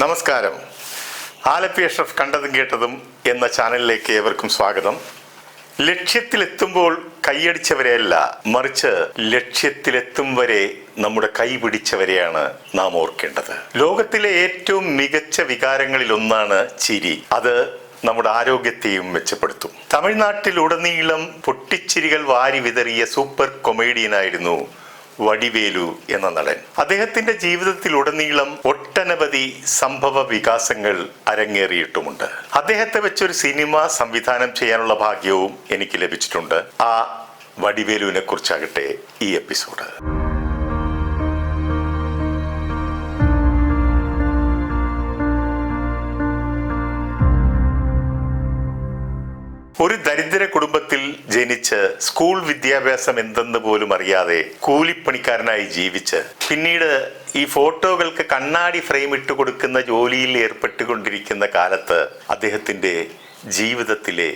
നമസ്കാരം. ആലപ്പി അഷ്റഫ് കണ്ടതും കേട്ടതും എന്ന ചാനലിലേക്ക് ഏവർക്കും സ്വാഗതം. ലക്ഷ്യത്തിലെത്തുമ്പോൾ കൈയടിച്ചവരെയല്ല മറിച്ച് ലക്ഷ്യത്തിലെത്തും വരെ നമ്മുടെ കൈ പിടിച്ചവരെയാണ് നാം ഓർക്കേണ്ടത്. ലോകത്തിലെ ഏറ്റവും മികച്ച വികാരങ്ങളിൽ ഒന്നാണ് ചിരി. അത് നമ്മുടെ ആരോഗ്യത്തെയും മെച്ചപ്പെടുത്തും. തമിഴ്നാട്ടിലുടനീളം പൊട്ടിച്ചിരികൾ വാരി വിതറിയ സൂപ്പർ കൊമേഡിയനായിരുന്നു വടിവേലു എന്ന നടൻ. അദ്ദേഹത്തിന്റെ ജീവിതത്തിലുടനീളം ഒട്ടനവധി സംഭവ വികാസങ്ങൾ അരങ്ങേറിയിട്ടുമുണ്ട്. അദ്ദേഹത്തെ വെച്ചൊരു സിനിമ സംവിധാനം ചെയ്യാനുള്ള ഭാഗ്യവും എനിക്ക് ലഭിച്ചിട്ടുണ്ട്. ആ വടിവേലുവിനെ കുറിച്ചാകട്ടെ ഈ എപ്പിസോഡ്. ഒരു ദരിദ്ര കുടുംബത്തിൽ ജനിച്ച് സ്കൂൾ വിദ്യാഭ്യാസം എന്തെന്ന് പോലും അറിയാതെ കൂലിപ്പണിക്കാരനായി ജീവിച്ച് പിന്നീട് ഈ ഫോട്ടോകൾക്ക് കണ്ണാടി ഫ്രെയിം ഇട്ട് കൊടുക്കുന്ന ജോലിയിൽ ഏർപ്പെട്ടുകൊണ്ടിരിക്കുന്ന കാലത്ത് അദ്ദേഹത്തിന്റെ ജീവിതത്തിലെ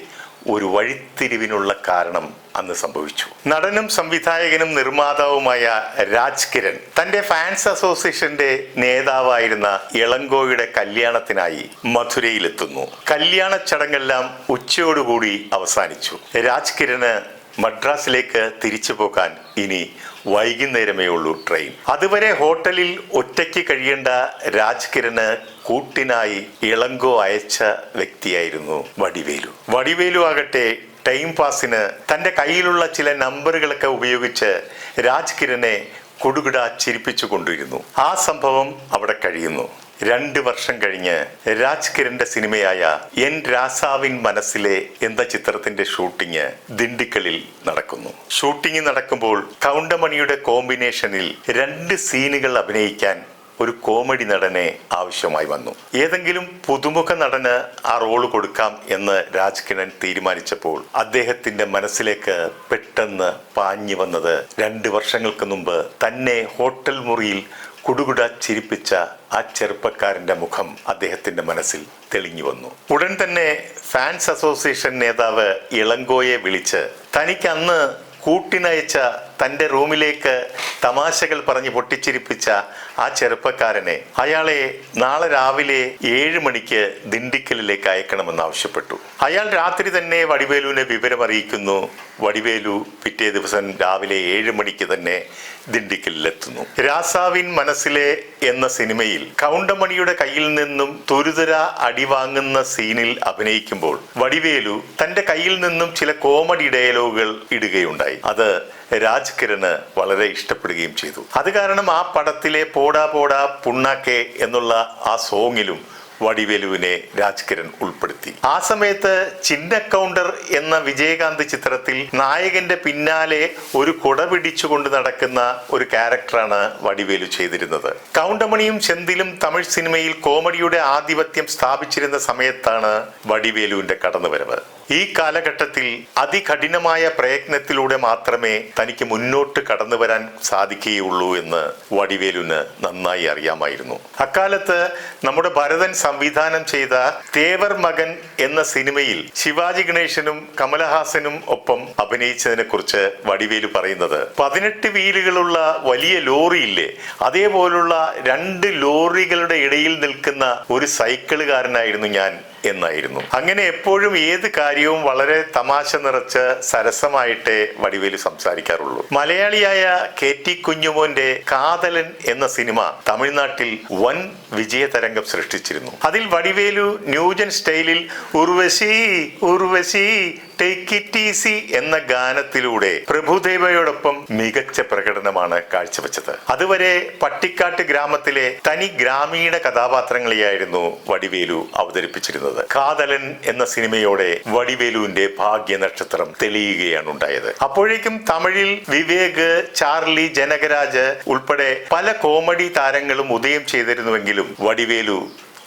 ഒരു വഴിത്തിരിവിനുള്ള കാരണം അന്ന് സംഭവിച്ചു. നടനും സംവിധായകനും നിർമ്മാതാവുമായ രാജ് കിരൺ തന്റെ ഫാൻസ് അസോസിയേഷന്റെ നേതാവായിരുന്ന ഇളങ്കോയുടെ കല്യാണത്തിനായി മധുരയിലെത്തുന്നു. കല്യാണ ചടങ്ങെല്ലാം ഉച്ചയോടുകൂടി അവസാനിച്ചു. രാജ് കിരണ് മദ്രാസിലേക്ക് തിരിച്ചു പോകാൻ ഇനി വൈകുന്നേരമേ ഉള്ളൂ ട്രെയിൻ. അതുവരെ ഹോട്ടലിൽ ഒറ്റയ്ക്ക് കഴിയേണ്ട രാജ് കിരണ് കൂട്ടിനായി ഇളങ്കോ അയച്ച വ്യക്തിയായിരുന്നു വടിവേലു. വടിവേലു ആകട്ടെ ടൈം പാസിന് തന്റെ കയ്യിലുള്ള ചില നമ്പറുകളൊക്കെ ഉപയോഗിച്ച് രാജ്കിരനെ കൊടുകിട ചിരിപ്പിച്ചു കൊണ്ടിരുന്നു ആ സംഭവം അവിടെ കഴിയുന്നു. രണ്ട് വർഷം കഴിഞ്ഞ് രാജ്കിരന്റെ സിനിമയായ എൻ രാസാവിൻ മനസ്സിലെ എന്ന ചിത്രത്തിന്റെ ഷൂട്ടിംഗ് ദിണ്ടിക്കലിൽ നടക്കുന്നു. ഷൂട്ടിംഗ് നടക്കുമ്പോൾ കൗണ്ടമണിയുടെ കോമ്പിനേഷനിൽ രണ്ട് സീനുകൾ അഭിനയിക്കാൻ ഒരു കോമഡി നടനെ ആവശ്യമായി വന്നു. ഏതെങ്കിലും പുതുമുഖ നടന് ആ റോൾ കൊടുക്കാം എന്ന് രാജ് കിരൺ തീരുമാനിച്ചപ്പോൾ അദ്ദേഹത്തിന്റെ മനസ്സിലേക്ക് പെട്ടെന്ന് പാഞ്ഞു വന്നത് രണ്ട് വർഷങ്ങൾക്ക് മുമ്പ് തന്നെ ഹോട്ടൽ മുറിയിൽ കുടുകുട ചിരിപ്പിച്ച ആ ചെറുപ്പക്കാരന്റെ മുഖം അദ്ദേഹത്തിന്റെ മനസ്സിൽ തെളിഞ്ഞു വന്നു. ഉടൻ തന്നെ ഫാൻസ് അസോസിയേഷൻ നേതാവ് ഇളങ്കോയെ വിളിച്ച് തനിക്ക് അന്ന് കൂട്ടിനയച്ച തന്റെ റൂമിലേക്ക് തമാശകൾ പറഞ്ഞ് പൊട്ടിച്ചിരിപ്പിച്ച ആ ചെറുപ്പക്കാരനെ അയാളെ നാളെ രാവിലെ ഏഴ് മണിക്ക് ദിണ്ടിക്കലിലേക്ക് അയക്കണമെന്ന് ആവശ്യപ്പെട്ടു. അയാൾ രാത്രി തന്നെ വടിവേലുവിനെ വിവരം അറിയിക്കുന്നു വടിവേലു പിറ്റേ ദിവസം രാവിലെ ഏഴ് മണിക്ക് തന്നെ ദിണ്ടിക്കലിലെത്തുന്നു. രാസാവിൻ മനസ്സിലെ എന്ന സിനിമയിൽ കൗണ്ടമണിയുടെ കയ്യിൽ നിന്നും തുരുതുര അടിവാങ്ങുന്ന സീനിൽ അഭിനയിക്കുമ്പോൾ വടിവേലു തന്റെ കയ്യിൽ നിന്നും ചില കോമഡി ഡയലോഗുകൾ ഇടുകയുണ്ടായി. അത് രാജ് കിരണ് വളരെ ഇഷ്ടപ്പെടുകയും ചെയ്തു. അത് കാരണം ആ പടത്തിലെ പോടാ പോടാ പുണ്ണാക്കെ എന്നുള്ള ആ സോങ്ങിലും വടിവേലുവിനെ രാജ്കിരൺ ഉൾപ്പെടുത്തി. ആ സമയത്ത് ചിന്ന കൗണ്ടർ എന്ന വിജയകാന്ത് ചിത്രത്തിൽ നായകന്റെ പിന്നാലെ ഒരു കുട പിടിച്ചുകൊണ്ട് നടക്കുന്ന ഒരു ക്യാരക്ടറാണ് വടിവേലു ചെയ്തിരുന്നത്. കൗണ്ടമണിയും ചെന്തിലും തമിഴ് സിനിമയിൽ കോമഡിയുടെ ആധിപത്യം സ്ഥാപിച്ചിരുന്ന സമയത്താണ് വടിവേലുവിന്റെ കടന്നുവരവ്. ഈ കാലഘട്ടത്തിൽ അതികഠിനമായ പ്രയത്നത്തിലൂടെ മാത്രമേ തനിക്ക് മുന്നോട്ട് കടന്നു വരാൻ സാധിക്കുകയുള്ളൂ എന്ന് വടിവേലുവിന് നന്നായി അറിയാമായിരുന്നു. അക്കാലത്ത് നമ്മുടെ ഭരതൻ സംവിധാനം ചെയ്ത തേവർ മകൻ എന്ന സിനിമയിൽ ശിവാജി ഗണേശനും കമലഹാസനും ഒപ്പം അഭിനയിച്ചതിനെ കുറിച്ച് വടിവേലു പറയുന്നത് പതിനെട്ട് വീലുകളുള്ള വലിയ ലോറിയില്ലേ? അതേപോലുള്ള രണ്ട് ലോറികളുടെ ഇടയിൽ നിൽക്കുന്ന ഒരു സൈക്കിളുകാരനായിരുന്നു ഞാൻ എന്നായിരുന്നു. അങ്ങനെ എപ്പോഴും ഏത് കാര്യവും വളരെ തമാശ നിറച്ച് സരസമായിട്ടേ വടിവേലു സംസാരിക്കാറുള്ളൂ. മലയാളിയായ കെ ടി കുഞ്ഞുമോന്റെ കാതലൻ എന്ന സിനിമ തമിഴ്നാട്ടിൽ വൻ വിജയതരംഗം സൃഷ്ടിച്ചിരുന്നു. അതിൽ വടിവേലു ന്യൂജൻ സ്റ്റൈലിൽ Urvashi Urvashi take it easy എന്ന ഗാനത്തിലൂടെ പ്രഭുദേവയോടൊപ്പം മികച്ച പ്രകടനമാണ് കാഴ്ചവെച്ചത്. അതുവരെ പട്ടിക്കാട്ട് ഗ്രാമത്തിലെ തനി ഗ്രാമീണ കഥാപാത്രങ്ങളെയായിരുന്നു വടിവേലു അവതരിപ്പിച്ചിരുന്നത്. കാതലൻ എന്ന സിനിമയോടെ വടിവേലുവിന്റെ ഭാഗ്യ നക്ഷത്രം തെളിയുകയാണ് ഉണ്ടായത്. അപ്പോഴേക്കും തമിഴിൽ വിവേക് ചാർലി ജനകരാജ് ഉൾപ്പെടെ പല കോമഡി താരങ്ങളും ഉദയം ചെയ്തിരുന്നുവെങ്കിലും വടിവേലു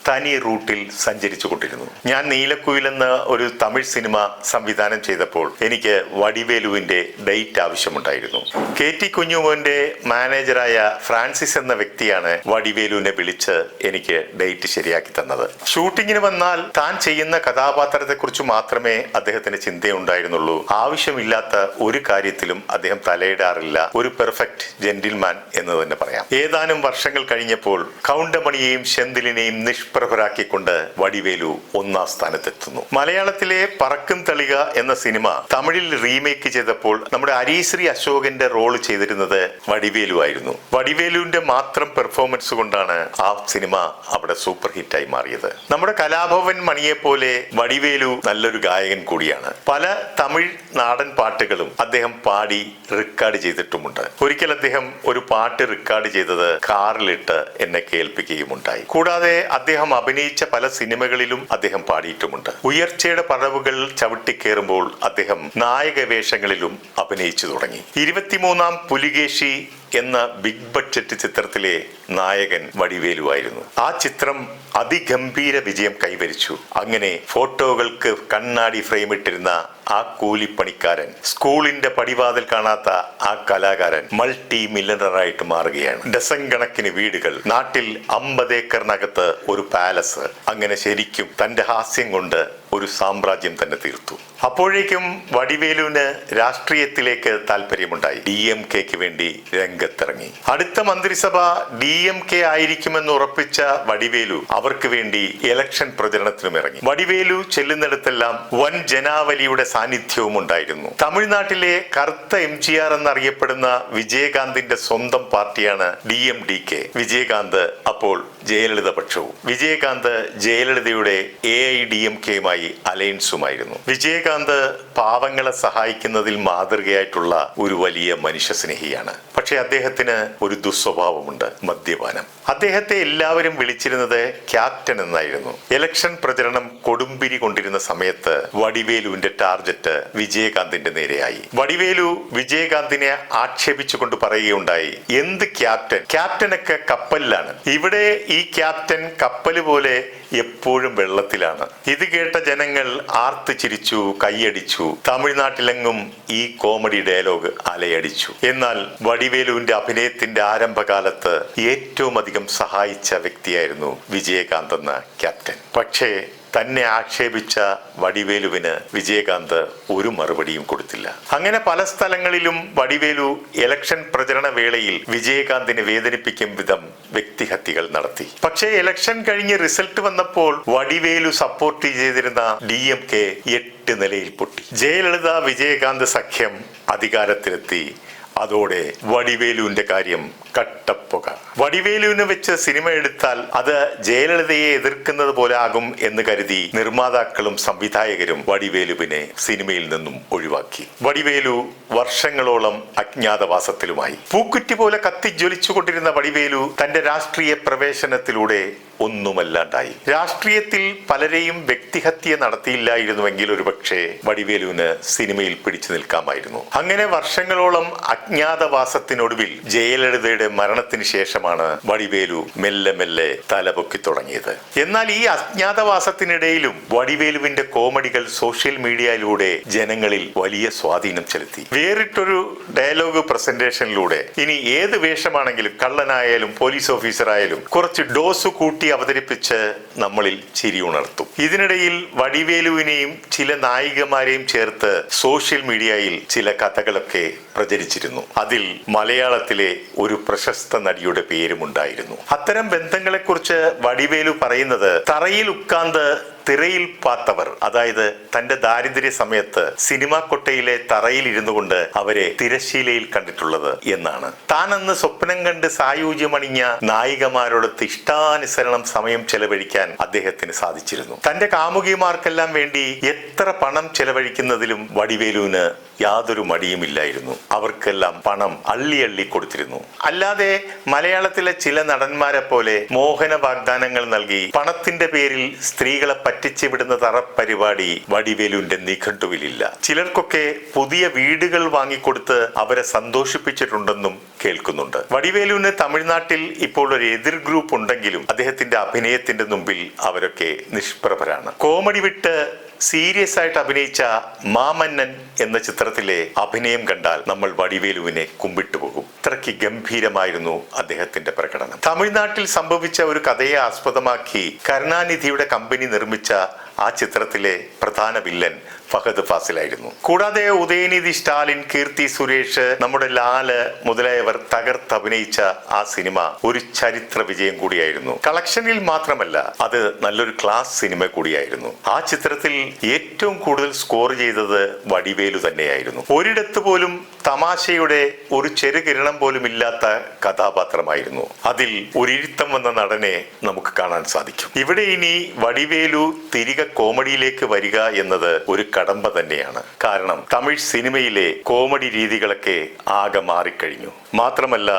തനി റൂട്ടിൽ സഞ്ചരിച്ചു കൊണ്ടിരുന്നു. ഞാൻ നീലക്കുയിൽ എന്ന ഒരു തമിഴ് സിനിമ സംവിധാനം ചെയ്തപ്പോൾ എനിക്ക് വടിവേലുവിന്റെ ഡേറ്റ് ആവശ്യമുണ്ടായിരുന്നു. കെ ടി കുഞ്ഞുമോന്റെ മാനേജറായ ഫ്രാൻസിസ് എന്ന വ്യക്തിയാണ് വടിവേലുവിനെ വിളിച്ച് എനിക്ക് ഡേറ്റ് ശരിയാക്കി തന്നത്. ഷൂട്ടിങ്ങിന് വന്നാൽ താൻ ചെയ്യുന്ന കഥാപാത്രത്തെക്കുറിച്ച് മാത്രമേ അദ്ദേഹത്തിന് ചിന്തയുണ്ടായിരുന്നുള്ളൂ. ആവശ്യമില്ലാത്ത ഒരു കാര്യത്തിലും അദ്ദേഹം തലയിടാറില്ല. ഒരു പെർഫെക്റ്റ് ജെന്റിൽമാൻ എന്ന് തന്നെ പറയാം. ഏതാനും വർഷങ്ങൾ കഴിഞ്ഞപ്പോൾ കൗണ്ടമണിയെയും ശെന്തിലിനെയും നിഷ്പ്രഭരാക്കിക്കൊണ്ട് വടിവേലു ഒന്നാം സ്ഥാനത്തെത്തുന്നു. മലയാളത്തിലെ പറക്കും തളിക എന്ന സിനിമ തമിഴിൽ റീമേക്ക് ചെയ്തപ്പോൾ നമ്മുടെ അരീശ്രീ അശോകന്റെ റോൾ ചെയ്തിരുന്നത് വടിവേലു ആയിരുന്നു. വടിവേലുവിന്റെ മാത്രം പെർഫോമൻസ് കൊണ്ടാണ് ആ സിനിമ അവിടെ സൂപ്പർ ഹിറ്റായി മാറിയത്. നമ്മുടെ കലാഭവൻ മണിയെ പോലെ വടിവേലു നല്ലൊരു ഗായകൻ കൂടിയാണ്. പല തമിഴ് നാടൻ പാട്ടുകളും അദ്ദേഹം പാടി റെക്കോർഡ് ചെയ്തിട്ടുമുണ്ട്. ഒരിക്കൽ അദ്ദേഹം ഒരു പാട്ട് റെക്കോർഡ് ചെയ്തത് കാറിലിട്ട് എന്നെ കേൾപ്പിക്കുകയുമുണ്ടായി. കൂടാതെ അദ്ദേഹം അഭിനയിച്ച പല സിനിമകളിലും അദ്ദേഹം പാടിയിട്ടുമുണ്ട്. ഉയർച്ചയുടെ പടവുകൾ ചവിട്ടിക്കേറുമ്പോൾ അദ്ദേഹം നായക വേഷങ്ങളിലും അഭിനയിച്ചു തുടങ്ങി. ഇരുപത്തിമൂന്നാം പുലികേശി എന്ന ബിഗ് ബഡ്ജറ്റ് ചിത്രത്തിലെ നായകൻ വടിവേലുവായിരുന്നു. ആ ചിത്രം അതിഗംഭീര വിജയം കൈവരിച്ചു. അങ്ങനെ ഫോട്ടോകൾക്ക് കണ്ണാടി ഫ്രെയിം ഇട്ടിരുന്ന ആ കൂലിപ്പണിക്കാരൻ സ്കൂളിന്റെ പടിവാതിൽ കാണാത്ത ആ കലാകാരൻ മൾട്ടി മില്ലണറായിട്ട് മാറുകയാണ്. ഡസൻ കണക്കിന് വീടുകൾ നാട്ടിൽ അമ്പത് ഏക്കറിനകത്ത് ഒരു പാലസ്. അങ്ങനെ ശരിക്കും തന്റെ ഹാസ്യം കൊണ്ട് ഒരു സാമ്രാജ്യം തന്നെ തീർത്തു. അപ്പോഴേക്കും വടിവേലുവിന് രാഷ്ട്രീയത്തിലേക്ക് താല്പര്യമുണ്ടായി. ഡി എം കെക്ക് വേണ്ടി രംഗത്തിറങ്ങി. അടുത്ത മന്ത്രിസഭ ഡി എം കെ ആയിരിക്കുമെന്ന് ഉറപ്പിച്ച വടിവേലു അവർക്ക് വേണ്ടി ഇലക്ഷൻ പ്രചരണത്തിനും ഇറങ്ങി. വടിവേലു ചെല്ലുന്നിടത്തെല്ലാം വൻ ജനാവലിയുടെ സാന്നിധ്യവും ഉണ്ടായിരുന്നു. തമിഴ്നാട്ടിലെ കറുത്ത എം ജി ആർ എന്നറിയപ്പെടുന്ന വിജയകാന്തിന്റെ സ്വന്തം പാർട്ടിയാണ് D M D K. Vijayakanth അപ്പോൾ ജയലളിത പക്ഷവും വിജയകാന്ത് ജയലളിതയുടെ എ ഐ ഡി എം കെയുമായി അലയൻസുമായിരുന്നു. വിജയകാന്ത് പാവങ്ങളെ സഹായിക്കുന്നതിൽ മാതൃകയായിട്ടുള്ള ഒരു വലിയ മനുഷ്യ സ്നേഹിയാണ് പക്ഷെ അദ്ദേഹത്തിന് ഒരു ദുസ്വഭാവമുണ്ട് മദ്യപാനം. അദ്ദേഹത്തെ എല്ലാവരും വിളിച്ചിരുന്നത് ക്യാപ്റ്റൻ എന്നായിരുന്നു. ഇലക്ഷൻ പ്രചരണം കൊടുമ്പിരി കൊണ്ടിരുന്ന സമയത്ത് വടിവേലുവിന്റെ ടാർജറ്റ് വിജയകാന്തിന്റെ നേരെയായി. വടിവേലു വിജയകാന്തിനെ ആക്ഷേപിച്ചുകൊണ്ട് പറയുകയുണ്ടായി എന്ത് ക്യാപ്റ്റൻ? ക്യാപ്റ്റനൊക്കെ കപ്പലിലാണ്. ഇവിടെ ഈ ക്യാപ്റ്റൻ കപ്പൽ പോലെ എപ്പോഴും വെള്ളത്തിലാണ്. ഇത് കേട്ട ജനങ്ങൾ ആർത്ത് ചിരിച്ചു കൈയടിച്ചു. തമിഴ്നാട്ടിലെങ്ങും ഈ കോമഡി ഡയലോഗ് അലയടിച്ചു. എന്നാൽ വടിവേലുവിന്റെ അഭിനയത്തിന്റെ ആരംഭകാലത്ത് ഏറ്റവും അധികം സഹായിച്ച വ്യക്തിയായിരുന്നു വിജയകാന്ത് എന്ന ക്യാപ്റ്റൻ. പക്ഷേ തന്നെ ആക്ഷേപിച്ച വടിവേലുവിന് വിജയകാന്ത് ഒരു മറുപടിയും കൊടുത്തില്ല. അങ്ങനെ പല സ്ഥലങ്ങളിലും വടിവേലു ഇലക്ഷൻ പ്രചരണ വേളയിൽ വിജയകാന്തിനെ വേദനിപ്പിക്കും വിധം വ്യക്തിഹത്യകൾ നടത്തി. പക്ഷേ ഇലക്ഷൻ കഴിഞ്ഞ് റിസൾട്ട് വന്നപ്പോൾ വടിവേലു സപ്പോർട്ട് ചെയ്തിരുന്ന ഡി എം കെ എട്ട് നിലയിൽ പൊട്ടി. ജയലളിത വിജയകാന്ത് സഖ്യം അധികാരത്തിലെത്തി. അതോടെ വടിവേലുവിന്റെ കാര്യം കട്ടപ്പുക. വടിവേലുവിനെ വെച്ച് സിനിമ എടുത്താൽ അത് ജയലളിതയെ എതിർക്കുന്നത് പോലെ ആകും എന്ന് കരുതി നിർമ്മാതാക്കളും സംവിധായകരും വടിവേലുവിനെ സിനിമയിൽ നിന്നും ഒഴിവാക്കി. വടിവേലു വർഷങ്ങളോളം അജ്ഞാതവാസത്തിലുമായി. പൂക്കുറ്റി പോലെ കത്തിജ്വലിച്ചുകൊണ്ടിരുന്ന വടിവേലു തന്റെ രാഷ്ട്രീയ പ്രവേശനത്തിലൂടെ ഒന്നുമല്ലാണ്ടായി രാഷ്ട്രീയത്തിൽ പലരെയും വ്യക്തിഹത്യ നടത്തിയില്ലായിരുന്നുവെങ്കിൽ ഒരുപക്ഷെ വടിവേലുവിന് സിനിമയിൽ പിടിച്ചു നിൽക്കാമായിരുന്നു. അങ്ങനെ വർഷങ്ങളോളം അജ്ഞാതവാസത്തിനൊടുവിൽ ജയലളിതയുടെ മരണത്തിന് ശേഷമാണ് വടിവേലു മെല്ലെ മെല്ലെ തലപൊക്കി തുടങ്ങിയത്. എന്നാൽ ഈ അജ്ഞാതവാസത്തിനിടയിലും വടിവേലുവിന്റെ കോമഡികൾ സോഷ്യൽ മീഡിയയിലൂടെ ജനങ്ങളിൽ വലിയ സ്വാധീനം ചെലുത്തി. വേറിട്ടൊരു ഡയലോഗ് പ്രസന്റേഷനിലൂടെ ഇനി ഏത് വേഷമാണെങ്കിലും കള്ളനായാലും പോലീസ് ഓഫീസറായാലും കുറച്ച് ഡോസ് കൂട്ടി അവതരിപ്പിച്ച് നമ്മളിൽ ചിരി ഉണർത്തും. ഇതിനിടയിൽ വടിവേലുവിനെയും ചില നായികമാരെയും ചേർത്ത് സോഷ്യൽ മീഡിയയിൽ ചില കഥകളൊക്കെ പ്രചരിച്ചിരുന്നു. അതിൽ മലയാളത്തിലെ ഒരു പ്രശസ്ത നടിയുടെ പേരുമുണ്ടായിരുന്നു. അത്തരം ബന്ധങ്ങളെക്കുറിച്ച് വടിവേലു പറയുന്നത് തറയിൽ ഉക്കാന്ത് തിരയിൽ പാത്തവർ അതായത് തന്റെ ദാരിദ്ര്യ സമയത്ത് സിനിമാ കൊട്ടയിലെ തറയിൽ ഇരുന്നു കൊണ്ട് അവരെ തിരശീലയിൽ കണ്ടിട്ടുള്ളത് എന്നാണ്. താൻ അന്ന് സ്വപ്നം കണ്ട് സായൂജ്യമണിഞ്ഞ നായികമാരോടൊത്ത് ഇഷ്ടാനുസരണം സമയം ചെലവഴിക്കാൻ അദ്ദേഹത്തിന് സാധിച്ചിരുന്നു. തന്റെ കാമുകിമാർക്കെല്ലാം വേണ്ടി എത്ര പണം ചെലവഴിക്കുന്നതിലും വടിവേലുവിന് യാതൊരു മടിയുമില്ലായിരുന്നു അവർക്കെല്ലാം പണം അള്ളി അള്ളി കൊടുത്തിരുന്നു. അല്ലാതെ മലയാളത്തിലെ ചില നടന്മാരെ പോലെ മോഹന വാഗ്ദാനങ്ങൾ നൽകി പണത്തിന്റെ പേരിൽ സ്ത്രീകളെ പറ്റിച്ചു വിടുന്ന തറപ്പരിപാടി വടിവേലുവിന്റെ നിഘണ്ടുവിലില്ല. ചിലർക്കൊക്കെ പുതിയ വീടുകൾ വാങ്ങിക്കൊടുത്ത് അവരെ സന്തോഷിപ്പിച്ചിട്ടുണ്ടെന്നും കേൾക്കുന്നുണ്ട്. വടിവേലുവിന് തമിഴ്നാട്ടിൽ ഇപ്പോൾ ഒരു എതിർ ഗ്രൂപ്പ് ഉണ്ടെങ്കിലും അദ്ദേഹത്തിന്റെ അഭിനയത്തിന്റെ മുമ്പിൽ അവരൊക്കെ നിഷ്പ്രഭരാണ്. കോമഡി വിട്ട് സീരിയസ് ആയിട്ട് അഭിനയിച്ച മാമന്നൻ എന്ന ചിത്രത്തിലെ അഭിനയം കണ്ടാൽ നമ്മൾ വടിവേലുവിനെ കുമ്പിട്ടു പോകും. ഇത്രയ്ക്ക് ഗംഭീരമായിരുന്നു അദ്ദേഹത്തിന്റെ പ്രകടനം. തമിഴ്നാട്ടിൽ സംഭവിച്ച ഒരു കഥയെ ആസ്പദമാക്കി കരുണാനിധിയുടെ കമ്പനി നിർമ്മിച്ച ആ ചിത്രത്തിലെ പ്രധാന വില്ലൻ ഫഹദ് ഫാസിലായിരുന്നു. കൂടാതെ ഉദയനിധി സ്റ്റാലിൻ കീർത്തി സുരേഷ് നമ്മുടെ ലാൽ മുതലായവർ തകർത്തഭിനയിച്ച ആ സിനിമ ഒരു ചരിത്ര വിജയം കൂടിയായിരുന്നു. കളക്ഷനിൽ മാത്രമല്ല അത് നല്ലൊരു ക്ലാസ് സിനിമ കൂടിയായിരുന്നു. ആ ചിത്രത്തിൽ ഏറ്റവും കൂടുതൽ സ്കോർ ചെയ്തത് വടിവേലു തന്നെയായിരുന്നു. ഒരിടത്ത് പോലും തമാശയുടെ ഒരു ചെറുകിരണം പോലും ഇല്ലാത്ത കഥാപാത്രമായിരുന്നു. അതിൽ ഒരിരുത്തം വന്ന നടനെ നമുക്ക് കാണാൻ സാധിക്കും. ഇവിടെ ഇനി വടിവേലു തിരികെ കോമഡിയിലേക്ക് വരിക എന്നത് ഒരു കടമ്പ തന്നെയാണ്. കാരണം തമിഴ് സിനിമയിലെ കോമഡി രീതികളൊക്കെ ആകെ മാറിക്കഴിഞ്ഞു. മാത്രമല്ല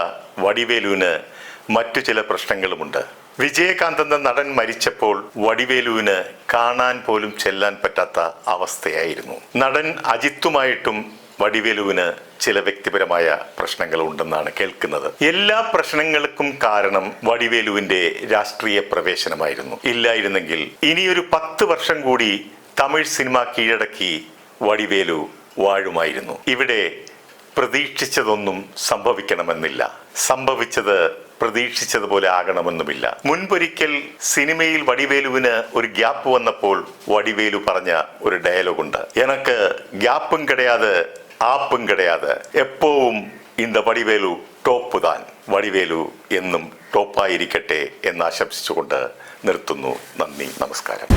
വടിവേലുവിന് മറ്റു ചില പ്രശ്നങ്ങളുമുണ്ട്. വിജയകാന്ത് എന്ന നടൻ മരിച്ചപ്പോൾ വടിവേലുവിന് കാണാൻ പോലും ചെല്ലാൻ പറ്റാത്ത അവസ്ഥയായിരുന്നു. നടൻ അജിത്തുമായിട്ടും വടിവേലുവിന് ചില വ്യക്തിപരമായ പ്രശ്നങ്ങൾ ഉണ്ടെന്നാണ് കേൾക്കുന്നത്. എല്ലാ പ്രശ്നങ്ങൾക്കും കാരണം വടിവേലുവിന്റെ രാഷ്ട്രീയ പ്രവേശനമായിരുന്നു. ഇല്ലായിരുന്നെങ്കിൽ ഇനിയൊരു പത്ത് വർഷം കൂടി തമിഴ് സിനിമ കീഴടക്കി വടിവേലു വാഴുമായിരുന്നു. ഇവിടെ പ്രതീക്ഷിച്ചതൊന്നും സംഭവിക്കണമെന്നില്ല. സംഭവിച്ചത് പ്രതീക്ഷിച്ചതുപോലെ ആകണമെന്നുമില്ല. മുൻപൊരിക്കൽ സിനിമയിൽ വടിവേലുവിന് ഒരു ഗ്യാപ്പ് വന്നപ്പോൾ വടിവേലു പറഞ്ഞ ഒരു ഡയലോഗുണ്ട്. എനക്ക് ഗ്യാപ്പും കിടയാതെ ആപ്പും കിടയാതെ എപ്പോവും இந்த വടിവേലു ടോപ്പ് താൻ വടിവേലു എന്നും ടോപ്പായിരിക്കട്ടെ എന്ന് ആശംസിച്ചുകൊണ്ട് നിർത്തുന്നു നന്ദി നമസ്കാരം